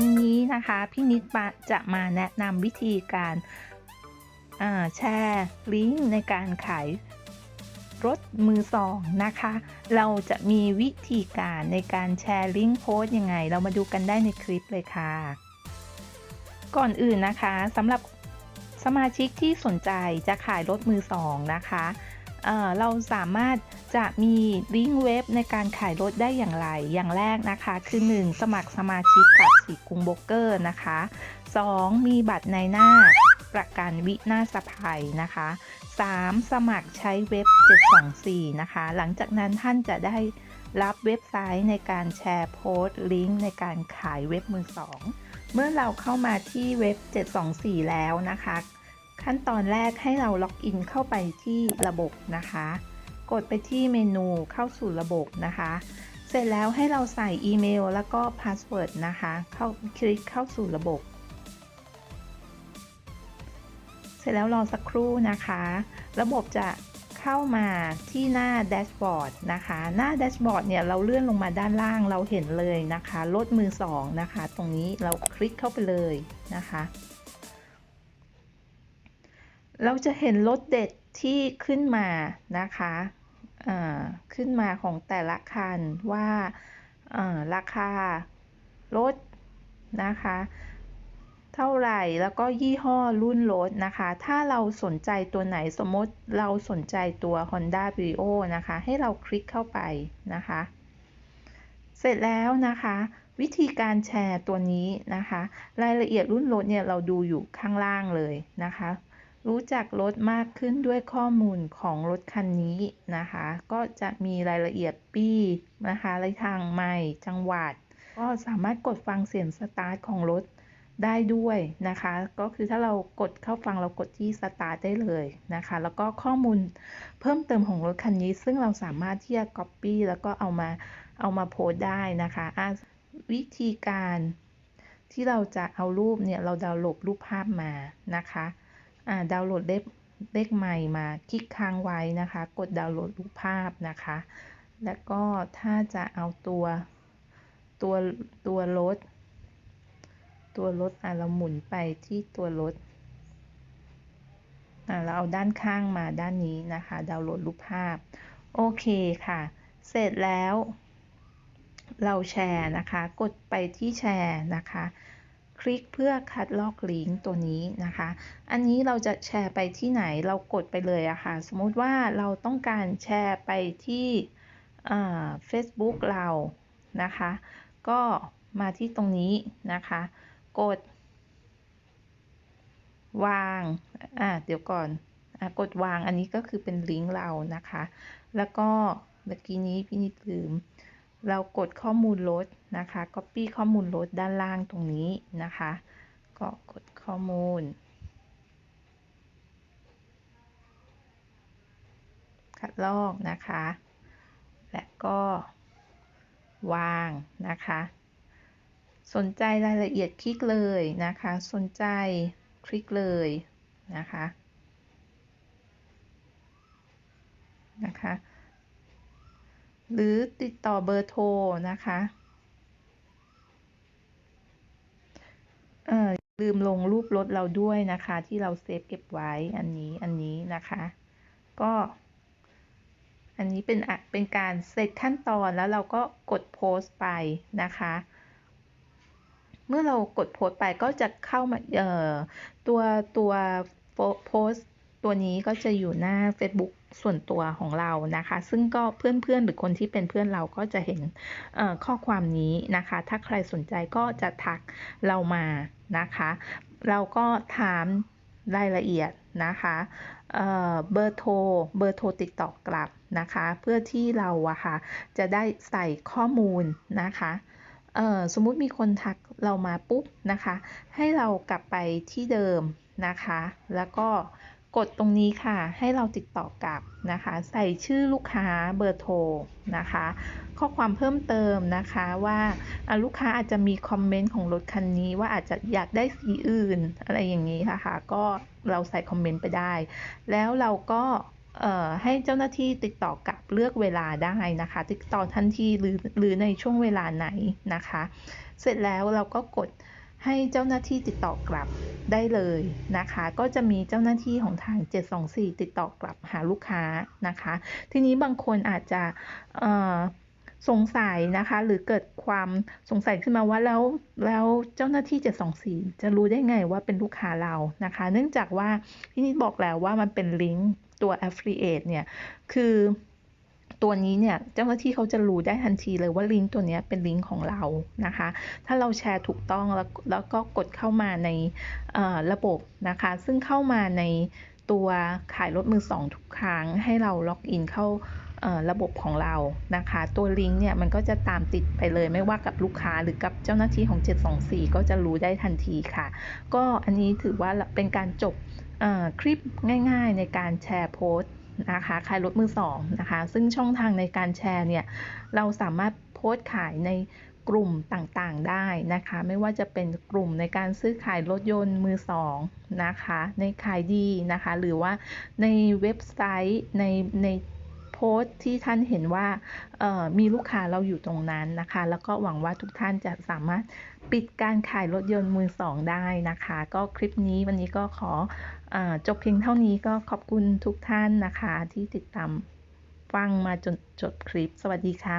วันนี้นะคะพี่นิดมาจะมาแนะนำวิธีการแชร์ลิงก์ในการขายรถมือสองนะคะ เราจะมีวิธีการในการแชร์ลิงก์โพสต์ยังไง เรามาดูกันได้ในคลิปเลยค่ะ ก่อนอื่นนะคะสำหรับ สมาชิกที่สนใจจะขายรถมือสองนะคะเอ่อเราสามารถจะมีลิงก์เว็บในการขายรถได้อย่างไร อย่างแรกนะคะ คือ 1. สมัครสมาชิกกับสีกุงโบกเกอร์นะคะ 2. มีบัตรในหน้าประกันวินาศภัยนะคะ 3. สมัครใช้เว็บ 724 นะคะ หลังจากนั้นท่านจะได้รับเว็บไซต์ในการแชร์โพสต์ลิงก์ในการขายเว็บมือสอง เมื่อเราเข้ามาที่เว็บ 724 แล้วนะคะ ขั้นตอนแรกให้เราล็อกอินเข้าไปที่ระบบนะคะ กดไปที่เมนูเข้าสู่ระบบนะคะ เสร็จแล้วให้เราใส่อีเมลแล้วก็พาสเวิร์ดนะคะ เข้าคลิกเข้าสู่ระบบ เสร็จแล้วรอสักครู่นะคะ ระบบจะ เข้ามาที่หน้าแดชบอร์ดนะคะ หน้าแดชบอร์ดเนี่ยเราเลื่อนลงมาด้านล่างเราเห็นเลยนะคะรถมือสองนะคะ ตรงนี้เราคลิกเข้าไปเลยนะคะ เราจะเห็นรถเด็ดที่ขึ้นมานะคะขึ้นมาของแต่ละคันว่าราคารถนะคะ เท่าไหร่ แล้วก็ยี่ห้อรุ่นรถนะคะ ถ้าเราสนใจตัวไหนสมมติเราสนใจตัว Honda Brio นะคะ ให้เราคลิกเข้าไปนะคะ เสร็จแล้วนะคะ วิธีการแชร์ตัวนี้นะคะ รายละเอียดรุ่นรถเนี่ยเราดูอยู่ข้างล่างเลยนะคะ รู้จักรถมากขึ้นด้วยข้อมูลของรถคันนี้นะคะ ก็จะมีรายละเอียดปีนะคะระยะทางไม่จังหวัด ก็สามารถกดฟังเสียงสตาร์ทของรถ ได้ด้วยนะคะ ก็คือถ้าเรากดเข้าฟังเรากดที่สตาร์ได้เลยนะคะ แล้วก็ข้อมูลเพิ่มเติมของรถคันนี้ ซึ่งเราสามารถที่จะ Copy แล้วก็เอามาเอามาโพสได้นะคะะวิธีการที่เราจะเอารูปเนี่ยเราดาวน์โหลดรูปภาพมานะคะดาวน์โหลดเลขเลขใหม่มาคลิกค้างไว้นะคะ กดดาวน์โหลดรูปภาพนะคะ แล้วก็ถ้าจะเอาตัวตัวตัวรถ ตัวรถอะเราหมุนไปที่ตัวรถอะเราเอาด้านข้างมาด้านนี้นะคะ ดาวน์โหลดรูปภาพ โอเคค่ะ เสร็จแล้ว เราแชร์นะคะ กดไปที่แชร์นะคะ คลิกเพื่อคัดลอกลิงก์ตัวนี้นะคะ อันนี้เราจะแชร์ไปที่ไหน เรากดไปเลยอะค่ะ สมมติว่าเราต้องการแชร์ไปที่เฟซบุ๊กเรานะคะ ก็มาที่ตรงนี้นะคะ กด วางอ่าเดี๋ยวก่อนอ่ากดวางอันนี้ก็คือเป็นลิงก์เรานะคะ แล้วก็เมื่อกี้นี้พี่นิดลืม เรากดข้อมูลรถนะคะ Copy ข้อมูลรถด้านล่างตรงนี้นะคะ ก็กดข้อมูลคัดลอกนะคะ และก็วางนะคะ สนใจรายละเอียดคลิกเลยนะคะ สนใจคลิกเลยนะคะนะคะหรือติดต่อเบอร์โทรนะคะเออลืมลงรูปรถเราด้วยนะคะ ที่เราเซฟเก็บไว้อันนี้อันนี้นะคะ ก็ อันนี้เป็นเป็นการเสร็จขั้นตอนแล้วเราก็กดโพสต์ไปนะคะ เมื่อเรากดโพสต์ไปก็จะเข้ามาเอ่อตัวตัวโพสต์ตัวนี้ก็จะอยู่หน้า Facebook ส่วนตัวของเรานะคะ ซึ่งก็เพื่อนๆหรือคนที่เป็นเพื่อนเราก็จะเห็นข้อความนี้นะคะ ถ้าใครสนใจก็จะทักเรามานะคะ เราก็ถามรายละเอียดนะคะเบอร์โทรเบอร์โทรติดต่อกลับนะคะ เพื่อที่เราอะค่ะจะได้ใส่ข้อมูลนะคะ สมมุติมีคนทักเรามาปุ๊บนะคะ ให้เรากลับไปที่เดิมนะคะ แล้วก็กดตรงนี้ค่ะ ให้เราติดต่อกลับนะคะ ใส่ชื่อลูกค้าเบอร์โทรนะคะ ข้อความเพิ่มเติมนะคะว่าลูกค้าอาจจะมีคอมเมนต์ของรถคันนี้ว่าอาจจะอยากได้สีอื่นอะไรอย่างนี้ค่ะก็เราใส่คอมเมนต์ไปได้ แล้วเราก็ ให้เจ้าหน้าที่ติดต่อกลับเลือกเวลาได้นะคะ ติดต่อทันทีหรือหรือในช่วงเวลาไหนนะคะ เสร็จแล้วเราก็กดให้เจ้าหน้าที่ติดต่อกลับได้เลยนะคะ ก็จะมีเจ้าหน้าที่ของทาง 724 ติดต่อกลับหาลูกค้านะคะ ทีนี้บางคนอาจจะสงสัยนะคะ หรือเกิดความสงสัยขึ้นมาว่าแล้วแล้วเจ้าหน้าที่ 724 จะรู้ได้ไงว่าเป็นลูกค้าเรานะคะ เนื่องจากว่าพี่นิดบอกแล้วว่ามันเป็นลิงก์ ตัว affiliate เนี่ย คือตัวนี้เนี่ยเจ้าหน้าที่เขาจะรู้ได้ทันทีเลยว่าลิงก์ตัวนี้เป็นลิงก์ของเรานะคะ ถ้าเราแชร์ถูกต้องแล้วแล้วก็กดเข้ามาในระบบนะคะ ซึ่งเข้ามาในตัวขายรถมือสองทุกครั้งให้เราล็อกอินเข้าระบบของเรานะคะ ตัวลิงก์เนี่ยมันก็จะตามติดไปเลยไม่ว่ากับลูกค้าหรือกับเจ้าหน้าที่ของ 724 ก็จะรู้ได้ทันทีค่ะ ก็อันนี้ถือว่าเป็นการจบ คลิปง่ายๆในการแชร์โพสต์นะคะขายรถมือสองนะคะซึ่งช่องทางในการแชร์เนี่ยเราสามารถโพสต์ขายในกลุ่มต่างๆได้นะคะ ไม่ว่าจะเป็นกลุ่มในการซื้อขายรถยนต์มือสองนะคะ ในขายดีนะคะ หรือว่าในเว็บไซต์ในใน โพสต์ที่ท่านเห็นว่ามีลูกค้าเราอยู่ตรงนั้นนะคะ แล้วก็หวังว่าทุกท่านจะสามารถปิดการขายรถยนต์มือสองได้นะคะ ก็คลิปนี้วันนี้ก็ขอออจบเพียงเท่านี้ก็ขอบคุณทุกท่านนะคะ ที่ติดตามฟังมาจนจบคลิป สวัสดีค่ะ